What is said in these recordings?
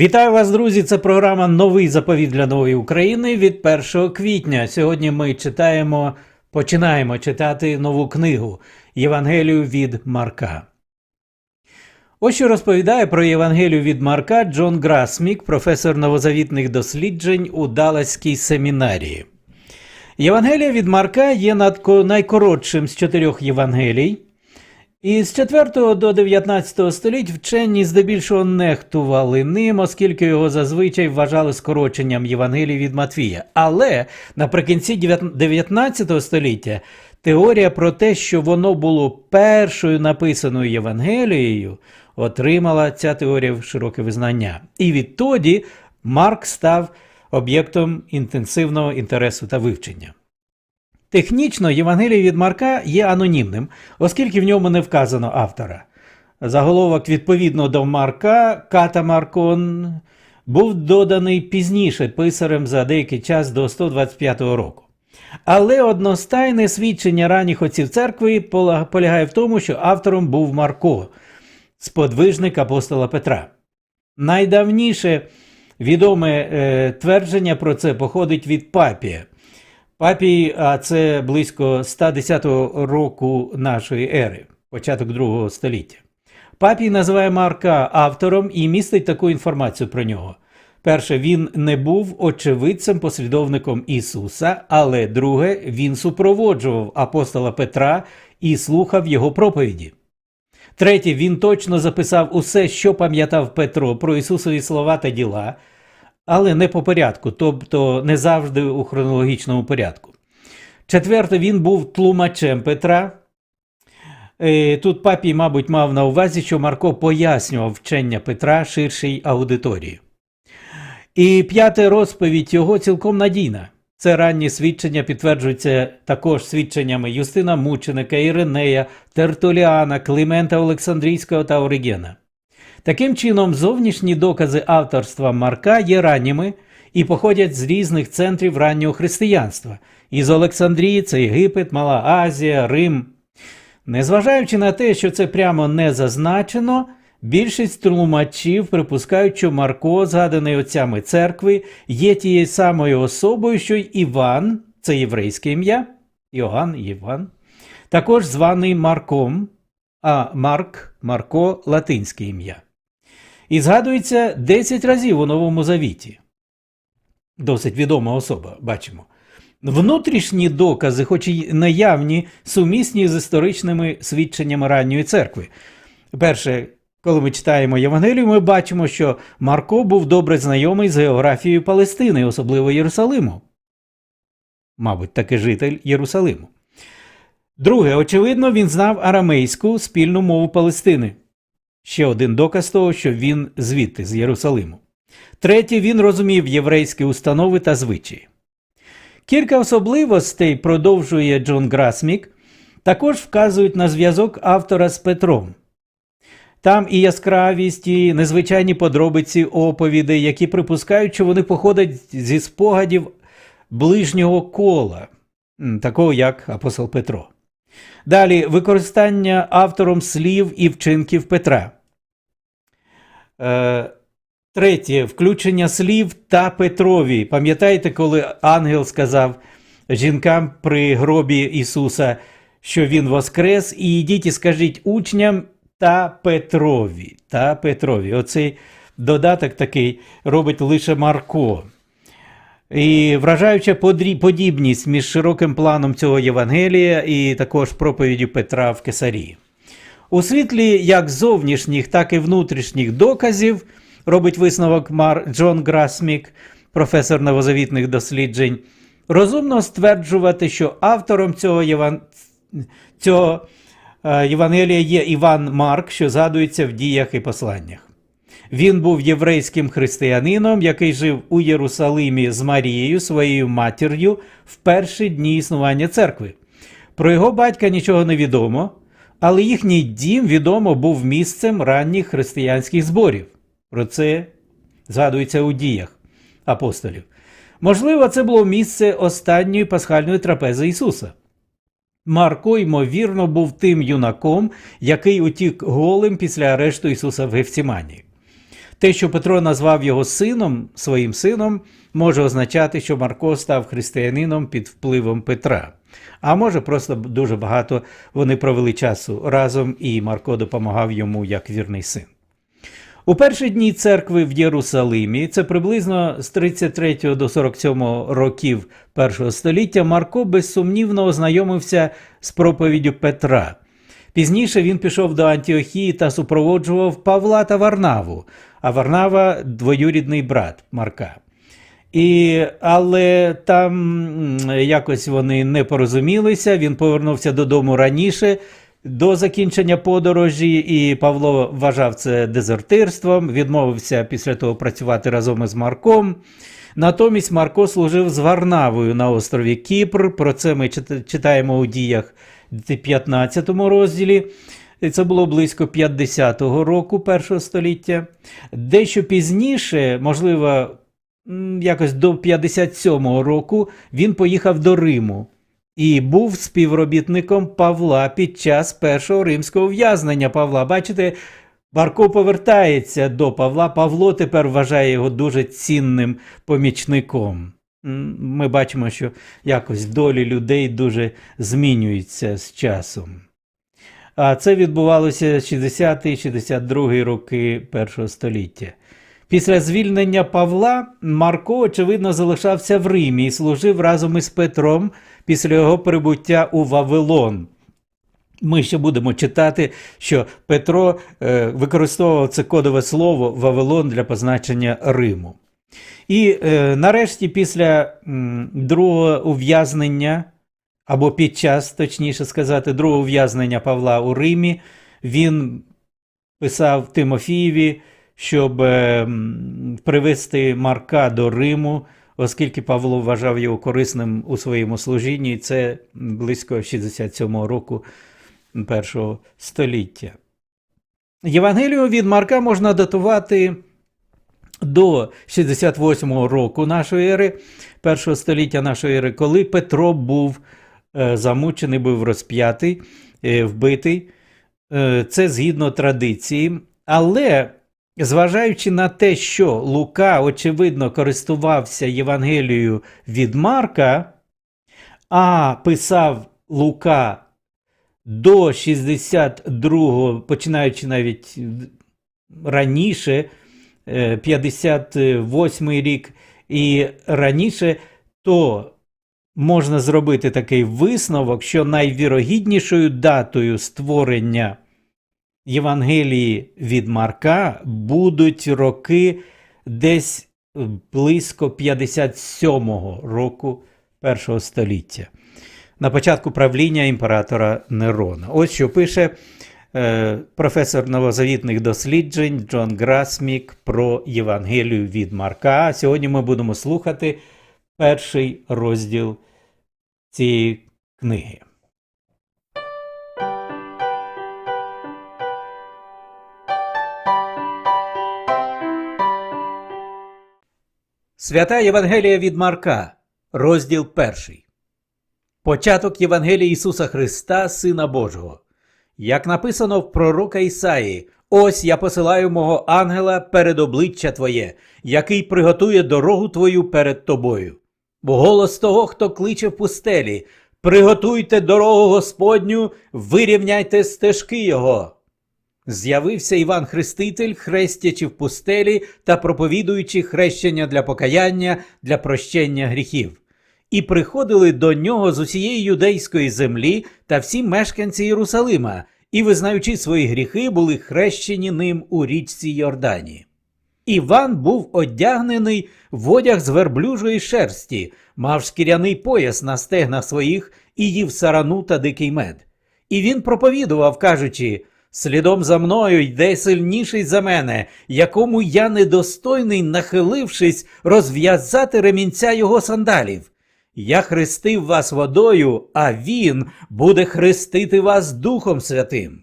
Вітаю вас, друзі! Це програма Новий заповіт для нової України від 1 квітня. Сьогодні ми читаємо, починаємо читати нову книгу Євангелію від Марка. Ось що розповідає про Євангелію від Марка Джон Грасмік, професор новозавітних досліджень у Далаській семінарії. Євангелія від Марка є найкоротшим з чотирьох Євангелій. І з 4 до 19 століть вчені здебільшого нехтували ним, оскільки його зазвичай вважали скороченням Євангелії від Матвія. Але наприкінці 19 століття теорія про те, що воно було першою написаною Євангелією, отримала ця теорія широке визнання. І відтоді Марк став об'єктом інтенсивного інтересу та вивчення. Технічно Євангеліє від Марка є анонімним, оскільки в ньому не вказано автора. Заголовок відповідно до Марка Ката Маркон був доданий пізніше писарем за деякий час до 125 року. Але одностайне свідчення ранніх отців церкви полягає в тому, що автором був Марко, сподвижник апостола Петра. Найдавніше відоме е, твердження про це походить від Папія. Папій, а це близько 110 року нашої ери, початок другого століття. Папій називає Марка автором і містить таку інформацію про нього. Перше, він не був очевидцем, послідовником Ісуса, але друге, він супроводжував апостола Петра і слухав його проповіді. Третє, він точно записав усе, що пам'ятав Петро про Ісусові слова та діла, але не по порядку, тобто не завжди у хронологічному порядку. Четверте, він був тлумачем Петра. Е, Тут папій, мабуть, мав на увазі, що Марко пояснював вчення Петра ширшій аудиторії. І п'яте розповідь його цілком надійна. Це ранні свідчення підтверджуються також свідченнями Юстина Мученика, Іринея, Тертуліана, Климента Олександрійського та Оригена. Таким чином, зовнішні докази авторства Марка є ранніми і походять з різних центрів раннього християнства із Олександрії, це Єгипет, Мала Азія, Рим. Незважаючи на те, що це прямо не зазначено, більшість тлумачів припускають, що Марко, згаданий отцями церкви, є тією самою особою, що й Іван, це єврейське ім'я, Йоганн Іван, також званий Марком, а Марк Марко латинське ім'я. І згадується 10 разів у Новому Завіті. Досить відома особа, бачимо. Внутрішні докази, хоч і наявні, сумісні з історичними свідченнями ранньої церкви. Перше, коли ми читаємо Євангелію, ми бачимо, що Марко був добре знайомий з географією Палестини, особливо Єрусалиму. Мабуть, таки житель Єрусалиму. Друге, очевидно, він знав арамейську спільну мову Палестини. Ще один доказ того, що він звідти, з Єрусалиму. Третє, він розумів єврейські установи та звичаї. Кілька особливостей, продовжує Джон Грасмік, також вказують на зв'язок автора з Петром. Там і яскравість, і незвичайні подробиці оповідей, які припускають, що вони походять зі спогадів ближнього кола, такого як апостол Петро. Далі використання автором слів і вчинків Петра. Е, Третє включення слів та Петрові. Пам'ятаєте, коли ангел сказав жінкам при гробі Ісуса, що Він воскрес, і йдіть і скажіть учням та Петрові. Та Петрові. Оцей додаток такий робить лише Марко. І вражаюча подібність між широким планом цього Євангелія і також проповіддю Петра в Кесарії. У світлі як зовнішніх, так і внутрішніх доказів робить висновок Мар Джон Грасмік, професор новозавітних досліджень, розумно стверджувати, що автором цього, Єван... цього е, Євангелія є Іван Марк, що згадується в діях і посланнях. Він був єврейським християнином, який жив у Єрусалимі з Марією, своєю матір'ю, в перші дні існування церкви. Про його батька нічого не відомо, але їхній дім відомо був місцем ранніх християнських зборів. Про це згадується у діях апостолів. Можливо, це було місце останньої пасхальної трапези Ісуса. Марко, ймовірно, був тим юнаком, який утік голим після арешту Ісуса в Гефсіманії. Те, що Петро назвав його сином, своїм сином, може означати, що Марко став християнином під впливом Петра. А може, просто дуже багато вони провели часу разом, і Марко допомагав йому як вірний син. У перші дні церкви в Єрусалимі, це приблизно з 33 до 47 років першого століття, Марко безсумнівно ознайомився з проповіддю Петра. Пізніше він пішов до Антіохії та супроводжував Павла та Варнаву, а Варнава двоюрідний брат Марка. І, Але там якось вони не порозумілися. Він повернувся додому раніше до закінчення подорожі, і Павло вважав це дезертирством, відмовився після того працювати разом із Марком. Натомість Марко служив з Варнавою на острові Кіпр. Про це ми читаємо у діях 15 розділі. Це було близько 50-го року першого століття. Дещо пізніше, можливо, якось до 57-го року, він поїхав до Риму і був співробітником Павла під час першого римського ув'язнення Павла. Бачите, Марко повертається до Павла. Павло тепер вважає його дуже цінним помічником. Ми бачимо, що якось долі людей дуже змінюються з часом. А це відбувалося 60-62 роки першого століття. Після звільнення Павла Марко, очевидно, залишався в Римі і служив разом із Петром після його прибуття у Вавилон. Ми ще будемо читати, що Петро е, використовував це кодове слово Вавилон для позначення Риму. І е, нарешті, після другого ув'язнення, або під час, точніше сказати, другого ув'язнення Павла у Римі, він писав Тимофієві, щоб е, привести Марка до Риму, оскільки Павло вважав його корисним у своєму служінні, і це близько 67-го року першого століття. Євангелію від Марка можна датувати до 68-го року нашої ери, першого століття нашої ери, коли Петро був замучений, був розп'ятий, е, вбитий. Е, Це згідно традиції. Але зважаючи на те, що Лука, очевидно, користувався Євангелією від Марка, а писав Лука до 62-го, починаючи навіть раніше, е, 58-й рік і раніше, то можна зробити такий висновок, що найвірогіднішою датою створення Євангелії від Марка будуть роки десь близько 57-го року першого століття. На початку правління імператора Нерона. Ось що пише е, професор новозавітних досліджень Джон Грасмік про Євангелію від Марка. Сьогодні ми будемо слухати перший розділ цієї книги. Свята Євангелія від Марка, розділ перший. Початок Євангелії Ісуса Христа, Сина Божого. Як написано в пророка Ісаї, ось я посилаю мого ангела перед обличчя Твоє, який приготує дорогу Твою перед тобою. Голос того, хто кличе в пустелі, приготуйте дорогу Господню, вирівняйте стежки Його. З'явився Іван Хреститель, хрестячи в пустелі та проповідуючи хрещення для покаяння, для прощення гріхів. І приходили до нього з усієї юдейської землі та всі мешканці Єрусалима, і, визнаючи свої гріхи, були хрещені ним у річці Йордані. Іван був одягнений в одяг з верблюжої шерсті, мав шкіряний пояс на стегнах своїх і їв сарану та дикий мед. І він проповідував, кажучи: Слідом за мною йде сильніший за мене, якому я недостойний, нахилившись, розв'язати ремінця його сандалів. Я хрестив вас водою, а він буде хрестити вас Духом Святим.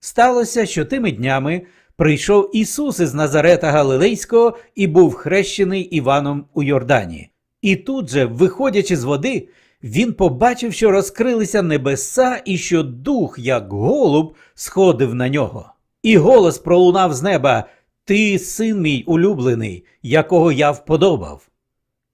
Сталося, що тими днями прийшов Ісус із Назарета Галилейського і був хрещений Іваном у Йордані. І тут же, виходячи з води, він побачив, що розкрилися небеса і що дух, як голуб, сходив на нього. І голос пролунав з неба Ти син мій улюблений, якого я вподобав.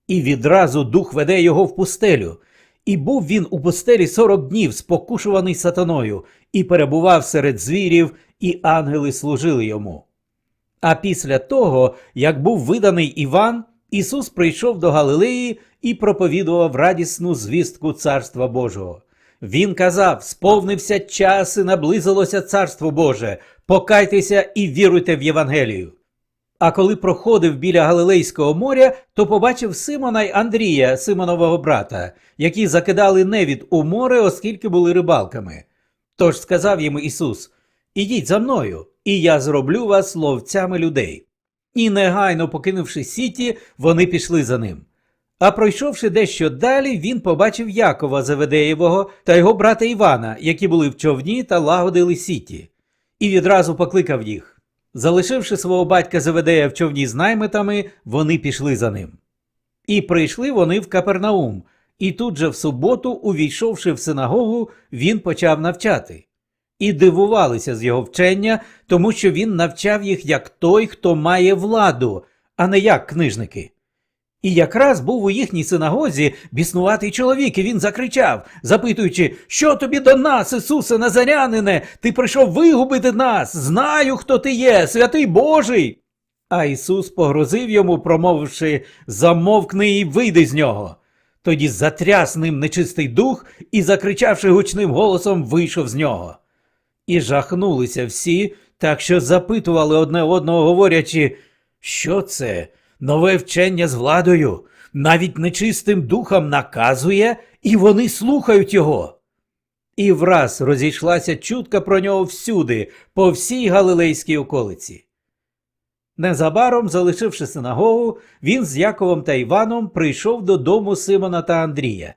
І відразу дух веде його в пустелю. І був він у пустелі сорок днів, спокушуваний сатаною, і перебував серед звірів, і ангели служили йому. А після того, як був виданий Іван, Ісус прийшов до Галилеї і проповідував радісну звістку Царства Божого. Він казав: сповнився час і наблизилося Царство Боже, покайтеся і віруйте в Євангелію. А коли проходив біля Галилейського моря, то побачив Симона й Андрія, Симонового брата, які закидали невід у море, оскільки були рибалками. Тож сказав йому Ісус: Ідіть за мною, і я зроблю вас ловцями людей. І негайно покинувши сіті, вони пішли за ним. А пройшовши дещо далі, він побачив Якова Заведеєвого та його брата Івана, які були в човні та лагодили сіті, і відразу покликав їх. Залишивши свого батька Заведея в човні з наймитами, вони пішли за ним. І прийшли вони в Капернаум, і тут же в суботу, увійшовши в синагогу, він почав навчати. І дивувалися з його вчення, тому що він навчав їх як той, хто має владу, а не як книжники. І якраз був у їхній синагозі біснуватий чоловік, і він закричав, запитуючи, що тобі до нас, Ісусе Назарянине, ти прийшов вигубити нас, знаю, хто ти є, святий Божий. А Ісус погрозив йому, промовивши замовкни і вийди з нього. Тоді затряс ним нечистий дух і, закричавши гучним голосом, вийшов з нього. І жахнулися всі, так що запитували одне одного, говорячи, що це? Нове вчення з владою, навіть нечистим духом наказує, і вони слухають його. І враз розійшлася чутка про нього всюди, по всій Галилейській околиці. Незабаром, залишивши синагогу, він з Яковом та Іваном прийшов додому Симона та Андрія.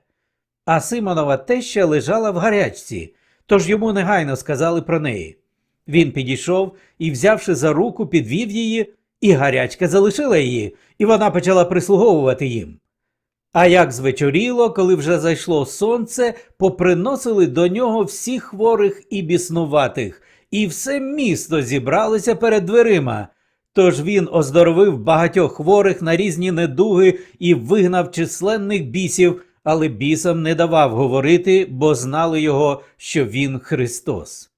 А Симонова теща лежала в гарячці, тож йому негайно сказали про неї. Він підійшов і, взявши за руку, підвів її, і гарячка залишила її, і вона почала прислуговувати їм. А як звечоріло, коли вже зайшло сонце, поприносили до нього всіх хворих і біснуватих, і все місто зібралося перед дверима. Тож він оздоровив багатьох хворих на різні недуги і вигнав численних бісів, але бісам не давав говорити, бо знали його, що він Христос.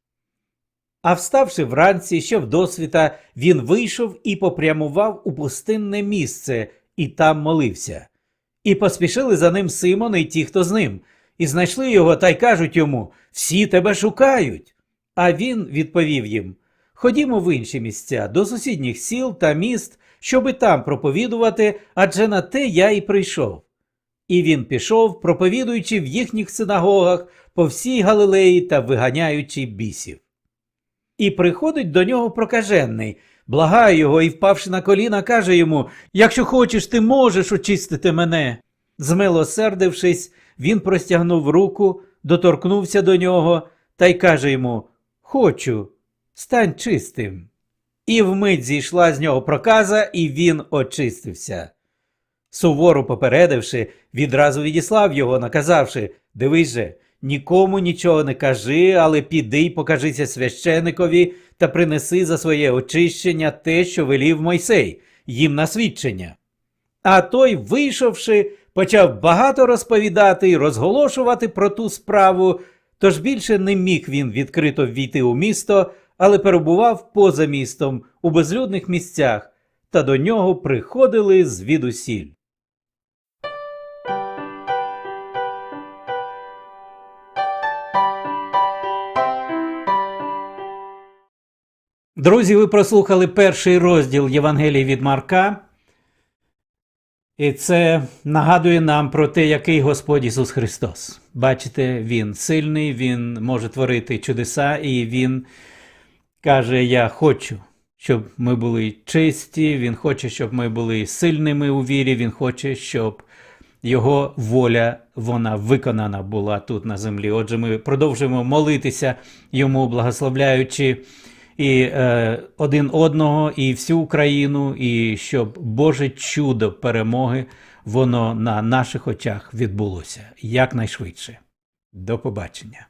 А вставши вранці, що вдосвіта, він вийшов і попрямував у пустинне місце, і там молився. І поспішили за ним Симон і ті, хто з ним, і знайшли його та й кажуть йому Всі тебе шукають. А він відповів їм Ходімо в інші місця, до сусідніх сіл та міст, щоби там проповідувати, адже на те я і прийшов. І він пішов, проповідуючи в їхніх синагогах по всій Галилеї та виганяючи бісів. І приходить до нього прокажений, благає його і, впавши на коліна, каже йому Якщо хочеш, ти можеш очистити мене. Змилосердившись, він простягнув руку, доторкнувся до нього та й каже йому Хочу, стань чистим. І вмить зійшла з нього проказа, і він очистився. Суворо попередивши, відразу відіслав його, наказавши Дивись же, нікому нічого не кажи, але піди й покажися священикові та принеси за своє очищення те, що велів Мойсей, їм на свідчення. А той, вийшовши, почав багато розповідати і розголошувати про ту справу, тож більше не міг він відкрито ввійти у місто, але перебував поза містом у безлюдних місцях, та до нього приходили звідусіль. Друзі, ви прослухали перший розділ Євангелії від Марка. І це нагадує нам про те, який Господь Ісус Христос. Бачите, Він сильний, Він може творити чудеса, і Він каже: Я хочу, щоб ми були чисті, Він хоче, щоб ми були сильними у вірі, Він хоче, щоб Його воля вона виконана була тут на землі. Отже, ми продовжуємо молитися йому, благословляючи і е, один одного, і всю Україну, і щоб Боже чудо перемоги воно на наших очах відбулося якнайшвидше. До побачення.